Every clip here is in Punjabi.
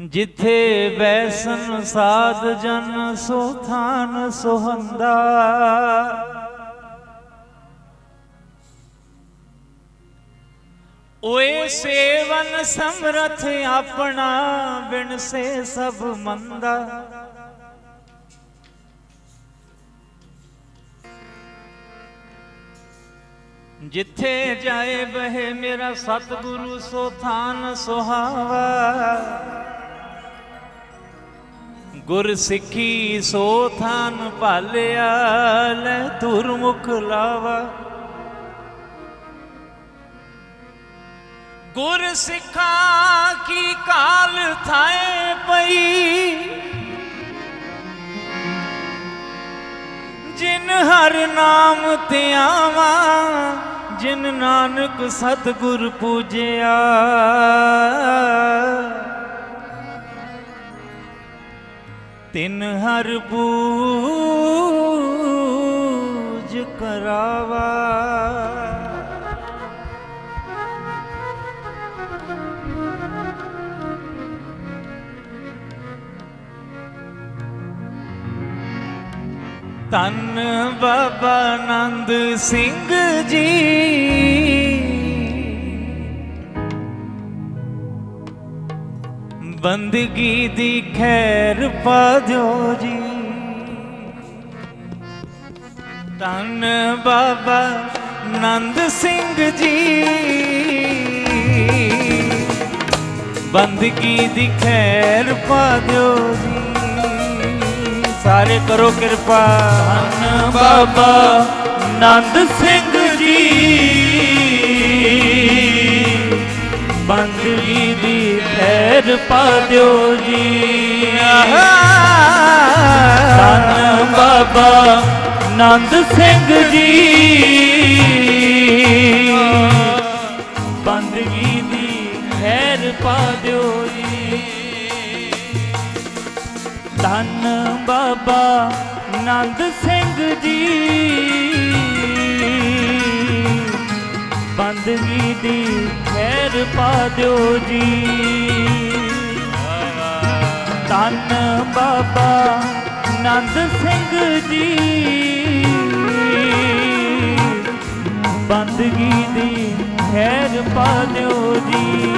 ਜਿੱਥੇ ਬੈਸਨ ਸਾਧ ਜਨ, ਸੋ ਥਾਨ ਸੁਹੰਦਾ। ਓਏ ਸੇਵਨ ਸਮਰਥ ਆਪਣਾ, ਬਿਨ ਸੇ ਸਭ ਮੰਦਾ। ਜਿੱਥੇ ਜਾਏ ਬਹਿ ਮੇਰਾ ਸਤਿਗੁਰੂ, ਸੋ ਥਾਨ ਸੁਹਾਵਾ। ਗੁਰ ਸਿੱਖੀ ਸੋ ਥਾਨ ਭਾਲਿਆ, ਲੈ ਤੁਰਮੁਖ ਲਾਵਾ। ਗੁਰ ਸਿੱਖਾ ਕੀ ਕਾਲ ਥਾਏ ਪਈ। ਜਿਨ ਹਰ ਨਾਮ ਤੇ ਆਵਾ, ਜਿਨ ਨਾਨਕ ਸਤਿਗੁਰ ਪੂਜਿਆ। ਤਿਨ ਹਰ ਪੂਜ ਕਰਾਵਾ। ਤਨ ਬਾਬਾ ਆਨੰਦ ਸਿੰਘ ਜੀ। ਬੰਦਗੀ ਦੀ ਖੈਰ ਪਾ ਦਿਓ ਜੀ। ਤਨ ਬਾਬਾ ਆਨੰਦ ਸਿੰਘ ਜੀ। ਬੰਦਗੀ ਦੀ ਖੈਰ ਪਾ ਦਿਓ ਜੀ। ਸਾਰੇ ਕਰੋ ਕਿਰਪਾ। ਧੰਨ ਬਾਬਾ ਆਨੰਦ ਸਿੰਘ ਜੀ। ਖੈਰ ਪਾ ਦਿਓ ਜੀ। ਧੰਨ ਬਾਬਾ ਆਨੰਦ ਸਿੰਘ ਜੀ। ਬੰਦਗੀ ਦੀ ਖੈਰ ਪਾ ਦਿਓ ਜੀ। ਧੰਨ ਬਾਬਾ ਆਨੰਦ ਸਿੰਘ ਜੀ। ਬੰਦਗੀ ਦੀ ਖੈਰ ਪਾ ਦਿਓ ਜੀ। ਧੰਨ ਬਾਬਾ ਆਨੰਦ ਸਿੰਘ ਜੀ। ਬੰਦਗੀ ਦੀ ਖੈਰ ਪਾ ਦਿਓ ਜੀ।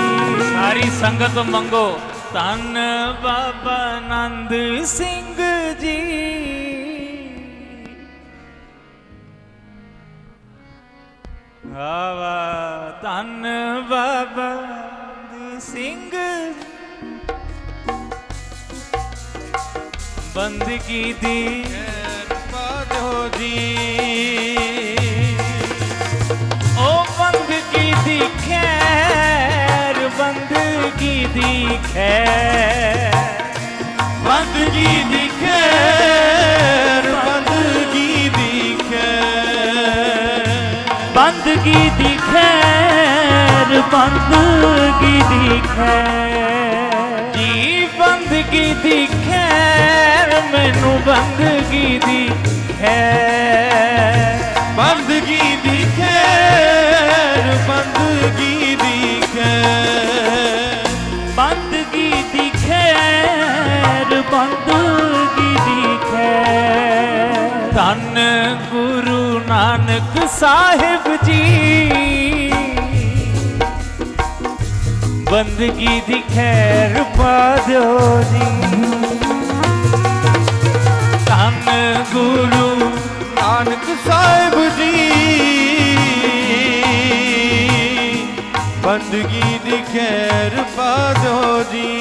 ਸਾਰੀ ਸੰਗਤ ਮੰਗੋ। ਧੰਨ ਬਾਬਾ ਆਨੰਦ ਸਿੰਘ ਜੀ। ਆਵਾ ਧੰਨ ਬਾਬਾ ਸਿੰਘ ਬੰਦਗੀ ਦੀ ਪਾਦੋ ਜੀ। ਓ ਬੰਦਗੀ ਦੀ ਖੈਰ, ਬੰਦਗੀ ਦੀ ਖੈਰ। ਬੰਦਗੀ ਦੀ ਖੈਰ, ਬੰਦਗੀ ਦੀ ਖੈਰ। ਬੰਦਗੀ ਦੀ ਖੈਰ, ਬੰਦਗੀ ਦੀ ਖੈਰ। ਬੰਦਗੀ ਦੀ ਖੈਰ ਮੈਨੂੰ ਬੰਦਗੀ ਦੀ ਖੈਰ ਬੰਦਗੀ ਦੀ ਖੈਰ ਬੰਦਗੀ ਦੀ ਖੈਰ ਬੰਦਗੀ ਦੀ ਖੈਰ ਬੰਦਗੀ ਦੀ ਖੈਰ ਧੰਨ ਗੁਰੂ ਨਾਨਕ ਸਾਹਿਬ ਜੀ। ਬੰਦਗੀ ਦੀ ਖੈਰ ਦਿਓ ਜੀ। ਧੰਨ ਗੁਰੂ ਨਾਨਕ ਸਾਹਿਬ ਜੀ। ਬੰਦਗੀ ਦੀ ਖੈਰ ਪਾ ਦਿਓ ਜੀ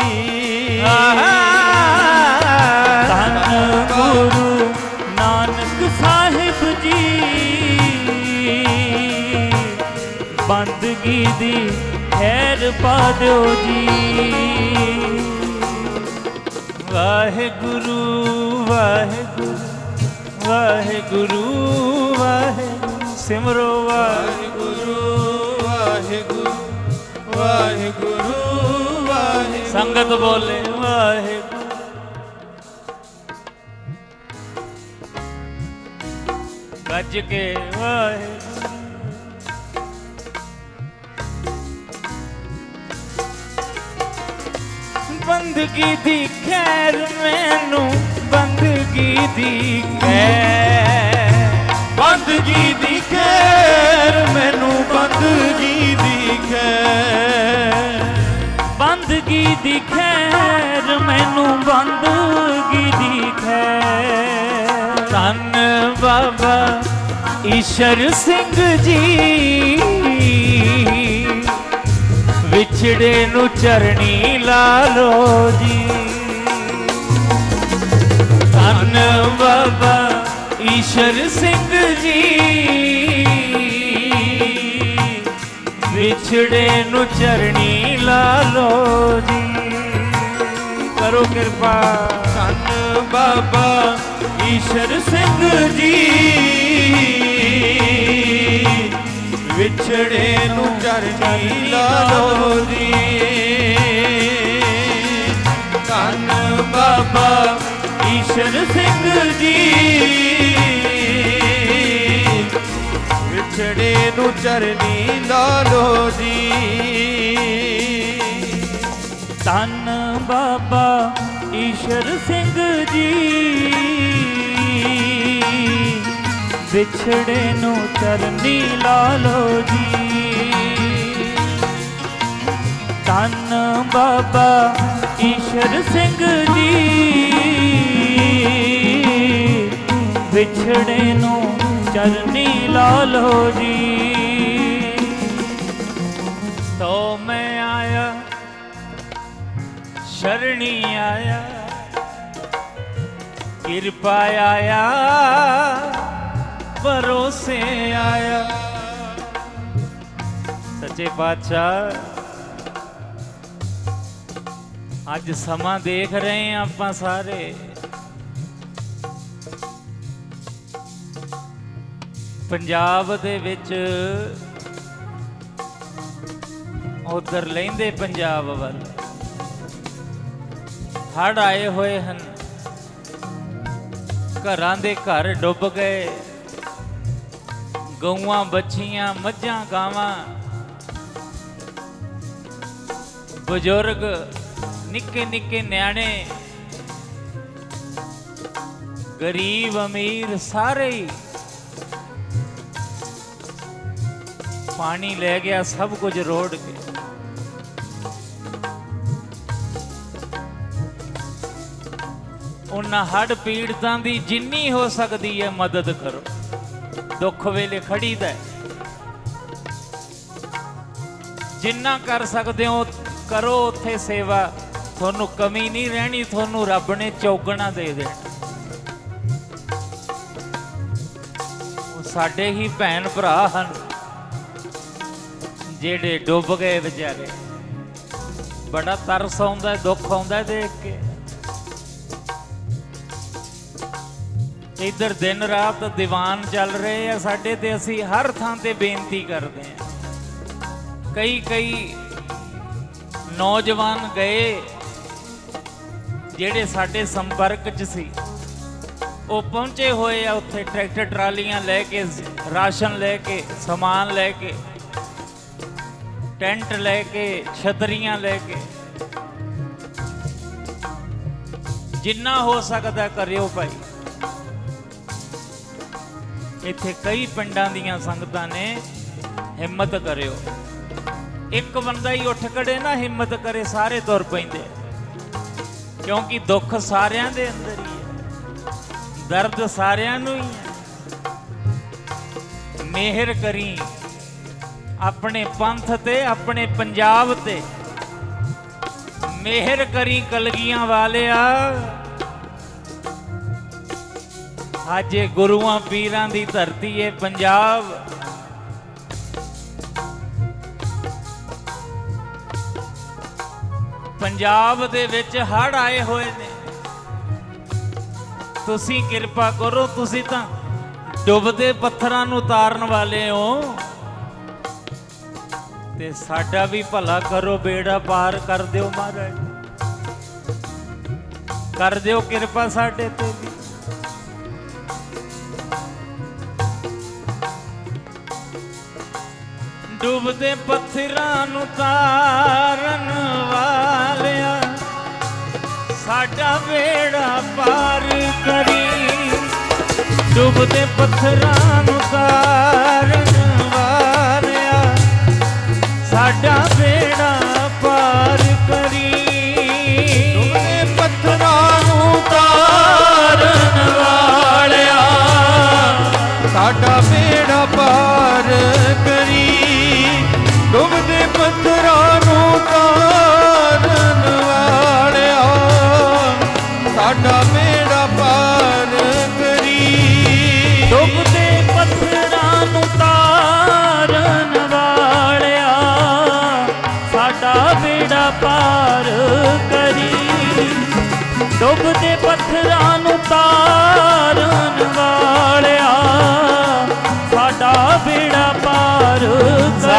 ਧੰਨ ਗੁਰੂ ਨਾਨਕ ਸਾਹਿਬ ਜੀ। ਬੰਦਗੀ ਦੀ ਖੈਰ ਪਾ ਦਿਓ ਜੀ। ਵਾਹਿਗੁਰੂ ਵਾਹਿਗੁਰੂ ਵਾਹਿਗੁਰੂ ਵਾਹਿਗੁਰੂ ਸਿਮਰੋ ਵਾਹਿਗੁਰੂ ਵਾਹਿਗੁਰੂ ਵਾਹਿਗੁਰੂ ਵਾਹਿਗੁਰੂ। ਸੰਗਤ ਬੋਲੇ। ਵਾਹਿਗੁਰੂ। ਗੱਜ ਕੇ ਵਾਹਿਗੁਰੂ। ਬੰਦਗੀ ਦੀ ਖੈਰ ਮੈਨੂੰ ਬੰਦਗੀ ਦੀ ਖੈਰ। ਬੰਦਗੀ ਦੀ ਖੈਰ ਮੈਨੂੰ ਬੰਦਗੀ ਦੀ ਖੈਰ। ਬੰਦਗੀ ਦੀ ਖੈਰ ਮੈਨੂੰ ਬੰਦਗੀ ਦੀ ਖੈਰ। ਧੰਨ ਬਾਬਾ ਈਸ਼ਰ ਸਿੰਘ ਜੀ। ਵਿਛੜੇ ਨੂੰ ਚਰਣੀ ਲਾ ਲੋ ਜੀ। ਧੰਨ ਬਾਬਾ ਈਸ਼ਰ ਸਿੰਘ ਜੀ। ਵਿਛੜੇ ਨੂੰ ਚਰਣੀ ਲਾ ਲੋ ਜੀ। ਕਰੋ ਕਿਰਪਾ। ਧੰਨ ਬਾਬਾ ਈਸ਼ਰ ਸਿੰਘ ਜੀ। ਵਿਛੜੇ ਨੂੰ ਚਰਨੀ ਲਾ ਲੋ ਜੀ। ਧੰਨ ਬਾਬਾ ਈਸ਼ਰ ਸਿੰਘ ਜੀ। ਵਿਛੜੇ ਨੂੰ ਚਰਨੀ ਲਾਲੋ ਜੀ। ਧੰਨ ਬਾਬਾ ਈਸ਼ਰ ਸਿੰਘ ਜੀ। ਵਿਛੜੇ ਨੂੰ ਚਰਨੀ ਲਾਲੋ ਜੀ। ਧੰਨ ਬਾਬਾ ਈਸ਼ਰ ਸਿੰਘ ਜੀ। ਵਿਛੜੇ ਨੂੰ ਚਰਨੀ ਲਾ ਲੋ ਜੀ। ਤੋ ਮੈਂ ਆਇਆ, ਸ਼ਰਣੀ ਆਇਆ, ਕਿਰਪਾ ਆਇਆ, ਭਰੋਸੇ ਆਇਆ। ਸੱਚੇ ਪਾਤਸ਼ਾਹ, ਅੱਜ ਸਮਾਂ ਦੇਖ ਰਹੇ ਹਾਂ ਆਪਾਂ ਸਾਰੇ। ਪੰਜਾਬ ਦੇ ਵਿੱਚ ਉਧਰ ਲੈਂਦੇ ਪੰਜਾਬ ਵੱਲ। ਹੜ ਆਏ ਹੋਏ ਹਨ। ਘਰਾਂ ਦੇ ਘਰ ਡੁੱਬ ਗਏ। ਗਊਆਂ, ਬੱਚੀਆਂ, ਮੱਝਾਂ, ਗਾਵਾਂ। ਬਜ਼ੁਰਗ, ਨਿੱਕੇ ਨਿੱਕੇ ਨਿਆਣੇ। ਗਰੀਬ ਅਮੀਰ ਸਾਰੇ ਹੀ ਪਾਣੀ ਲੈ ਗਿਆ, ਸਭ ਕੁਝ ਰੋੜ ਕੇ ਉਹਨਾਂ ਹੜ ਪੀੜਤਾਂ ਦੀ ਜਿੰਨੀ ਹੋ ਸਕਦੀ ਹੈ ਮਦਦ ਕਰੋ। ਦੁੱਖ ਵੇਲੇ ਖੜੀਦਾ ਹੈ। ਜਿੰਨਾ ਕਰ ਸਕਦੇ ਹੋ, ਕਰੋ ਉੱਥੇ ਸੇਵਾ। ਤੁਹਾਨੂੰ ਕਮੀ ਨਹੀਂ ਰਹਿਣੀ, ਤੁਹਾਨੂੰ ਰੱਬ ਨੇ ਚੌਗਣਾ ਦੇ ਦੇਣਾ। ਸਾਡੇ ਹੀ ਭੈਣ ਭਰਾ ਹਨ। ਜਿਹੜੇ ਡੁੱਬ ਗਏ ਵਿਚਾਰੇ। ਬੜਾ ਤਰਸ ਆਉਂਦਾ, ਦੁੱਖ ਆਉਂਦਾ ਦੇਖ ਕੇ। ਇੱਧਰ ਦਿਨ ਰਾਤ ਦੀਵਾਨ ਚੱਲ ਰਹੇ ਆ ਸਾਡੇ ਤੇ, ਅਸੀਂ ਹਰ ਥਾਂ ਤੇ ਬੇਨਤੀ ਕਰਦੇ ਆ। ਕਈ ਕਈ ਨੌਜਵਾਨ ਗਏ, ਜਿਹੜੇ ਸਾਡੇ ਸੰਪਰਕ 'ਚ ਸੀ। ਉਹ ਪਹੁੰਚੇ ਹੋਏ ਆ ਉੱਥੇ, ਟਰੈਕਟਰ ਟਰਾਲੀਆਂ ਲੈ ਕੇ, ਰਾਸ਼ਨ ਲੈ ਕੇ, ਸਮਾਨ ਲੈ ਕੇ। ਟੈਂਟ ਲੈ ਕੇ, ਛਤਰੀਆਂ ਲੈ ਕੇ। ਜਿੰਨਾ ਹੋ ਸਕਦਾ ਕਰਿਓ ਭਾਈ। ਇੱਥੇ ਕਈ ਪਿੰਡਾਂ ਦੀਆਂ ਸੰਗਤਾਂ ਨੇ ਹਿੰਮਤ ਕਰਿਓ। ਇੱਕ ਬੰਦਾ ਹੀ ਉੱਠ ਖੜੇ ਨਾ, ਹਿੰਮਤ ਕਰੇ ਸਾਰੇ ਤੁਰ ਪੈਂਦੇ। ਕਿਉਂਕਿ ਦੁੱਖ ਸਾਰਿਆਂ ਦੇ ਅੰਦਰ ਹੀ ਹੈ। ਦਰਦ ਸਾਰਿਆਂ ਨੂੰ ਹੀ ਹੈ। ਮਿਹਰ ਕਰੀ। ਆਪਣੇ ਪੰਥ ਤੇ, ਆਪਣੇ ਪੰਜਾਬ ਤੇ। ਮਿਹਰ ਕਰੀ ਕਲਗੀਆਂ ਵਾਲਿਆ। ਅੱਜ ਗੁਰੂਆਂ ਪੀਰਾਂ ਦੀ ਧਰਤੀ ਏ ਪੰਜਾਬ। ਪੰਜਾਬ ਦੇ ਵਿੱਚ ਹੜ ਆਏ ਹੋਏ ਨੇ। ਤੁਸੀਂ ਕਿਰਪਾ ਕਰੋ, ਤੁਸੀਂ ਤਾਂ ਡੁੱਬਦੇ ਪੱਥਰਾਂ ਨੂੰ ਉਤਾਰਨ ਵਾਲੇ ਹੋ। ਤੇ ਸਾਡਾ ਵੀ ਭਲਾ ਕਰੋ ਬੇੜਾ ਪਾਰ ਕਰ ਦਿਓ ਮਹਾਰਾਜ। ਕਰ ਦਿਓ ਕਿਰਪਾ ਸਾਡੇ ਤੇ ਵੀ। ਡੁੱਬਦੇ ਪੱਥਰਾਂ ਨੂੰ ਤਾਰਨ ਵਾਲਿਆ, ਸਾਡਾ ਵੇੜਾ ਪਾਰ ਕਰੀ। ਡੁੱਬਦੇ ਪੱਥਰਾਂ ਨੂੰ ਤਾਰਨ ਸਾਡਾ ਵੇੜਾ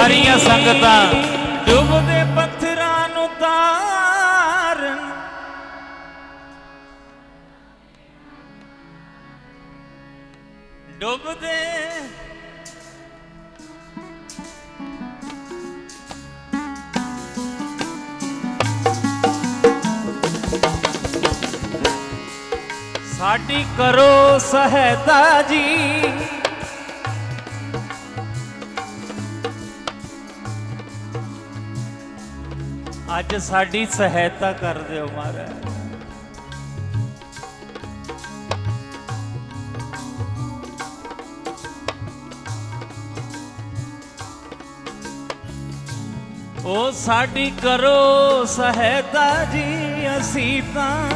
ਸਾਰੀਆਂ ਸੰਗਤਾਂ। ਡੁੱਬਦੇ ਪੱਥਰਾਂ ਨੂੰ ਤਾਰਨ। ਡੁੱਬਦੇ ਸਾਡੀ ਕਰੋ ਸਹਾਇਤਾ ਜੀ। ਅੱਜ ਸਾਡੀ ਸਹਾਇਤਾ ਕਰ ਦਿਓ ਮਹਾਰਾਜ। ਉਹ ਸਾਡੀ ਕਰੋ ਸਹਾਇਤਾ ਜੀ, ਅਸੀਂ ਤਾਂ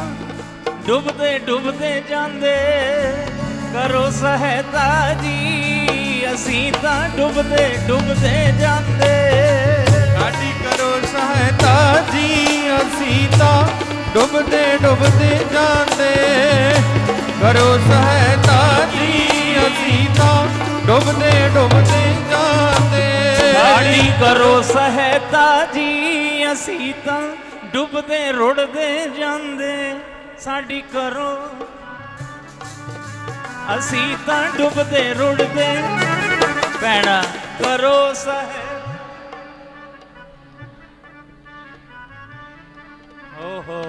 ਡੁੱਬਦੇ ਡੁੱਬਦੇ ਜਾਂਦੇ। ਕਰੋ ਸਹਾਇਤਾ ਜੀ, ਅਸੀਂ ਤਾਂ ਡੁੱਬਦੇ ਡੁੱਬਦੇ ਜਾਂਦੇ। ਸਹਾਇਤਾ ਜੀ ਅਸੀਂ ਤਾਂ ਡੁੱਬਦੇ ਡੁੱਬਦੇ ਜਾਂਦੇ। ਕਰੋ ਸਹਾਇਤਾ ਜੀ ਅਸੀਂ ਤਾਂ ਡੁੱਬਦੇ ਡੁੱਬਦੇ ਜਾਂਦੇ। ਸਾਡੀ ਕਰੋ ਸਹਾਇਤਾ ਜੀ ਅਸੀਂ ਤਾਂ ਡੁੱਬਦੇ ਰੁੜਦੇ ਜਾਂਦੇ। ਸਾਡੀ ਕਰੋ। ਅਸੀਂ ਤਾਂ ਡੁੱਬਦੇ ਰੁੜਦੇ। ਪੈਣਾ ਕਰੋ ਸਹਾਇ ஓஹோ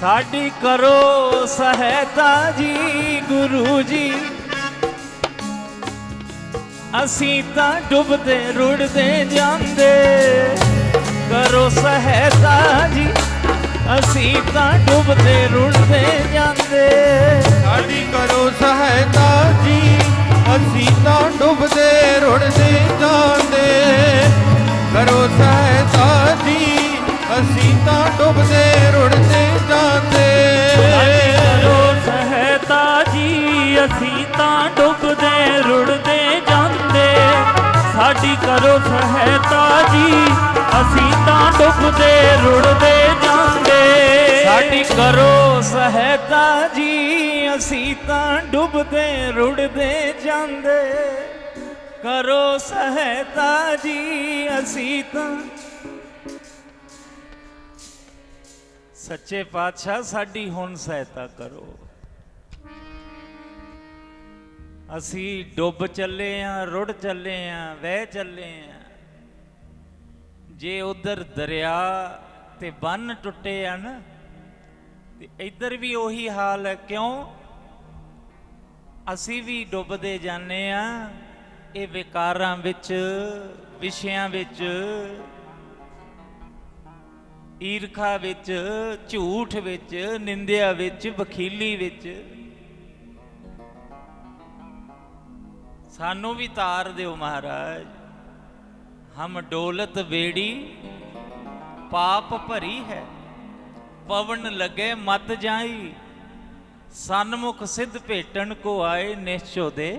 ਸਾਡੀ ਕਰੋ ਸਹਾਇਤਾ ਜੀ, ਗੁਰੂ ਜੀ। ਅਸੀਂ ਤਾਂ ਡੁੱਬਦੇ, ਰੁੜਦੇ ਜਾਂਦੇ। ਕਰੋ ਸਹਾਇਤਾ ਜੀ, ਅਸੀਂ ਤਾਂ ਡੁੱਬਦੇ, ਰੁੜਦੇ ਜਾਂਦੇ। ਸਾਡੀ ਕਰੋ ਸਹਾਇਤਾ ਜੀ, ਅਸੀਂ ਤਾਂ ਡੁੱਬਦੇ, ਰੁੜਦੇ ਜਾਂਦੇ। ਕਰੋ ਸਹਾਇਤਾ ਜੀ, ਅਸੀਂ ਤਾਂ ਡੁੱਬਦੇ, ਰੁੜਦੇ ਅਸੀਂ ਤਾਂ ਡੁੱਬਦੇ, ਰੁੜਦੇ ਜਾਂਦੇ। ਸਾਡੀ ਕਰੋ ਸਹਾਇਤਾ ਜੀ, ਅਸੀਂ ਤਾਂ ਡੁੱਬਦੇ, ਰੁੜਦੇ ਜਾਂਦੇ। ਸਾਡੀ ਕਰੋ ਸਹਾਇਤਾ ਜੀ, ਅਸੀਂ ਤਾਂ ਡੁੱਬਦੇ, ਰੁੜਦੇ ਜਾਂਦੇ। ਕਰੋ ਸਹਾਇਤਾ ਜੀ, ਅਸੀਂ ਤਾਂ ਸੱਚੇ ਪਾਤਸ਼ਾਹ ਸਾਡੀ ਹੁਣ ਸਹਾਇਤਾ ਕਰੋ। ਅਸੀਂ ਡੁੱਬ ਚੱਲੇ ਆਂ, ਰੁੜ ਚੱਲੇ ਆਂ, ਵਹਿ ਚੱਲੇ ਆਂ। ਜੇ ਉਧਰ ਦਰਿਆ ਤੇ ਬੰਨ ਟੁੱਟੇ ਆ ਨਾ ਤੇ ਇੱਧਰ ਵੀ ਉਹੀ ਹਾਲ ਹੈ। ਕਿਉਂ? ਅਸੀਂ ਵੀ ਡੁੱਬਦੇ ਜਾਂਦੇ ਆ, ਇਹ ਵਿਕਾਰਾਂ ਵਿੱਚ, ਵਿਸ਼ਿਆਂ ਵਿੱਚ, ਈਰਖਾ ਵਿੱਚ, ਝੂਠ ਵਿੱਚ, ਨਿੰਦਿਆ ਵਿੱਚ ਵਕੀਲੀ ਵਿੱਚ। ਸਾਨੂੰ ਵੀ ਤਾਰ ਦਿਓ ਮਹਾਰਾਜ। ਹਮ ਡੋਲਤ ਵੇੜੀ, ਪਾਪ ਭਰੀ ਹੈ। ਪਵਨ ਲਗੇ ਮਤ ਜਾਈ, ਸਨਮੁਖ ਸਿੱਧ ਭੇਟਣ ਕੋ ਆਏ ਨਿਸ਼ਚੋ ਦੇ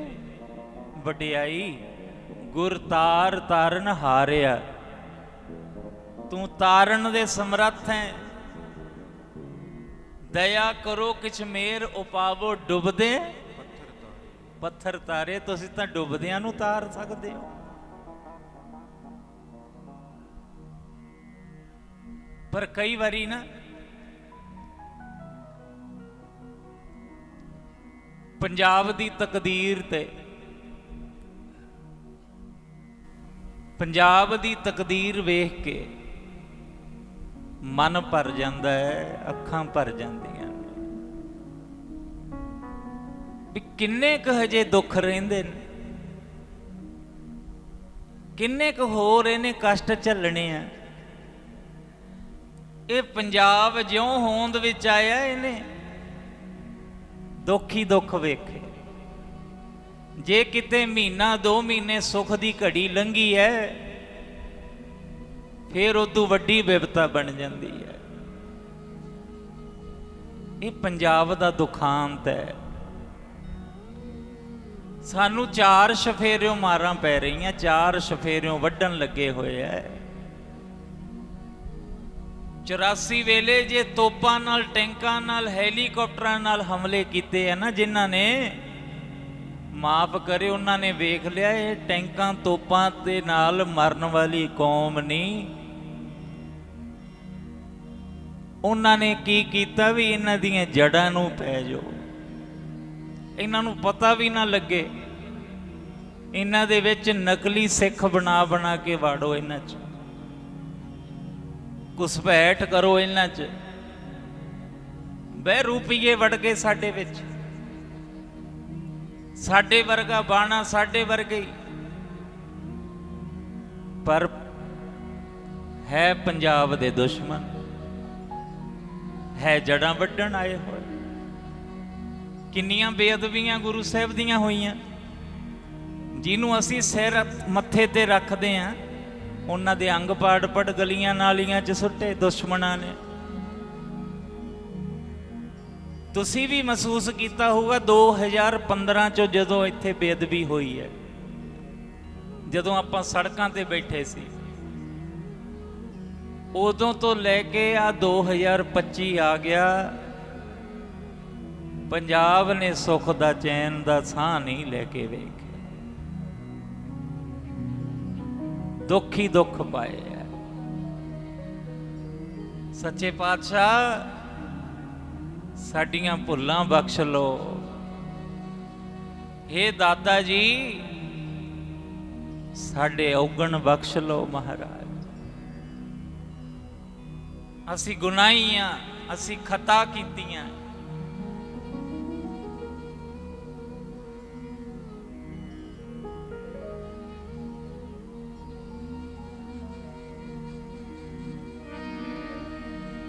ਵਡਿਆਈ, ਗੁਰ ਤਾਰ ਤਾਰਨ ਹਾਰਿਆ। ਤੂੰ ਤਾਰਨ ਦੇ ਸਮਰੱਥ ਹੈ। ਦਇਆ ਕਰੋ ਕਿਛ ਮੇਰ ਉਪਾਵੋ ਡੁੱਬਦੇ। ਪੱਥਰ ਤਾਰੇ, ਤੁਸੀਂ ਤਾਂ ਡੁੱਬਦਿਆਂ ਨੂੰ ਤਾਰ ਸਕਦੇ ਹੋ। ਪਰ ਕਈ ਵਾਰੀ ਨਾ, ਪੰਜਾਬ ਦੀ ਤਕਦੀਰ ਤੇ, ਪੰਜਾਬ ਦੀ ਤਕਦੀਰ ਵੇਖ ਕੇ ਮਨ ਭਰ ਜਾਂਦਾ ਹੈ, ਅੱਖਾਂ ਭਰ ਜਾਂਦੀਆਂ। ਵੀ ਕਿੰਨੇ ਕੁ ਹਜੇ ਦੁੱਖ ਰਹਿੰਦੇ ਨੇ? ਕਿੰਨੇ ਕੁ ਹੋਰ ਇਹਨੇ ਕਸ਼ਟ ਝੱਲਣੇ ਆ? ਇਹ ਪੰਜਾਬ ਜਿਉਂ ਹੋਂਦ ਵਿੱਚ ਆਇਆ ਇਹਨੇ, ਦੁੱਖ ਹੀ ਦੁੱਖ ਵੇਖੇ। ਜੇ ਕਿਤੇ ਮਹੀਨਾ, ਦੋ ਮਹੀਨੇ ਸੁੱਖ ਦੀ ਘੜੀ ਲੰਗੀ ਹੈ ਫਿਰ ਉਦੋਂ ਵੱਡੀ ਵਿਪਤਾ ਬਣ ਜਾਂਦੀ ਹੈ ਇਹ ਪੰਜਾਬ ਦਾ ਦੁਖਾਂਤ ਹੈ ਸਾਨੂੰ ਚਾਰ ਸ਼ਫੇਰਿਓ ਮਾਰਾਂ ਪੈ ਰਹੀਆਂ, ਚਾਰ ਸ਼ਫੇਰਿਓ ਵੱਢਣ ਲੱਗੇ ਹੋਏ ਐ। 84 ਵੇਲੇ ਜੇ ਤੋਪਾਂ ਨਾਲ, ਟੈਂਕਾਂ ਨਾਲ, ਹੈਲੀਕਾਪਟਰਾਂ ਨਾਲ ਹਮਲੇ ਕੀਤੇ ਆ ਨਾ ਜਿਨ੍ਹਾਂ ਨੇ ਮਾਫ ਕਰੇ, ਉਹਨਾਂ ਨੇ ਵੇਖ ਲਿਆ ਇਹ ਟੈਂਕਾਂ ਤੋਪਾਂ ਦੇ ਨਾਲ ਮਰਨ ਵਾਲੀ ਕੌਮ ਨਹੀਂ। ਉਹਨਾਂ ਨੇ ਕੀ ਕੀਤਾ ਵੀ ਇਹਨਾਂ ਦੀਆਂ ਜੜਾਂ ਨੂੰ ਪੈ ਜਾਓ। ਇਹਨਾਂ ਨੂੰ ਪਤਾ ਵੀ ਨਾ ਲੱਗੇ। ਇਹਨਾਂ ਦੇ ਵਿੱਚ ਨਕਲੀ ਸਿੱਖ ਬਣਾ ਬਣਾ ਕੇ ਵਾੜੋ ਇਹਨਾਂ 'ਚ। ਘੁਸਪੈਠ ਕਰੋ ਇਹਨਾਂ 'ਚ। ਬਹਿ ਰੂਪੀਏ ਵੜ ਗਏ ਸਾਡੇ ਵਿੱਚ। ਸਾਡੇ ਵਰਗਾ ਬਾਣਾ ਸਾਡੇ ਵਰਗੇ ਪਰ ਹੈ ਪੰਜਾਬ ਦੇ ਦੁਸ਼ਮਣ। ਹੈ ਜੜਾਂ ਵੱਢਣ ਆਏ ਹੋਏ। ਕਿੰਨੀਆਂ ਬੇਅਦਬੀਆਂ ਗੁਰੂ ਸਾਹਿਬ ਦੀਆਂ ਹੋਈਆਂ। ਜਿਹਨੂੰ ਅਸੀਂ ਸਿਰ ਮੱਥੇ ਤੇ ਰੱਖਦੇ ਆਂ, ਉਹਨਾਂ ਦੇ ਅੰਗ ਪਾੜ ਪੜ ਗਲੀਆਂ ਨਾਲੀਆਂ 'ਚ ਸੁੱਟੇ ਦੁਸ਼ਮਣਾਂ ਨੇ। ਤੁਸੀਂ ਵੀ ਮਹਿਸੂਸ ਕੀਤਾ ਹੋਊਗਾ 2015 ਚ ਜਦੋਂ ਇੱਥੇ ਬੇਅਦਬੀ ਹੋਈ ਹੈ। ਜਦੋਂ ਆਪਾਂ ਸੜਕਾਂ ਤੇ ਬੈਠੇ ਸੀ। ਉਦੋਂ ਤੋਂ ਲੈ ਕੇ ਆ 2025 ਆ ਗਿਆ। ਪੰਜਾਬ ਨੇ ਸੁੱਖ ਦਾ ਚੈਨ ਦਾ ਸਾਹ ਨਹੀਂ ਲੈ ਕੇ ਵੇਖਿਆ। ਦੁੱਖ ਹੀ ਦੁੱਖ ਪਾਏ ਆ ਸੱਚੇ ਪਾਤਸ਼ਾਹ, ਸਾਡੀਆਂ ਭੁੱਲਾਂ ਬਖਸ਼ ਲੋ ਏ ਦਾਤਾ ਜੀ, ਸਾਡੇ ਔਗਣ ਬਖਸ਼ ਲੋ ਮਹਾਰਾਜ। ਅਸੀਂ ਗੁਨਾਹੀ ਆ ਅਸੀਂ ਖਤਾ ਕੀਤੀਆਂ।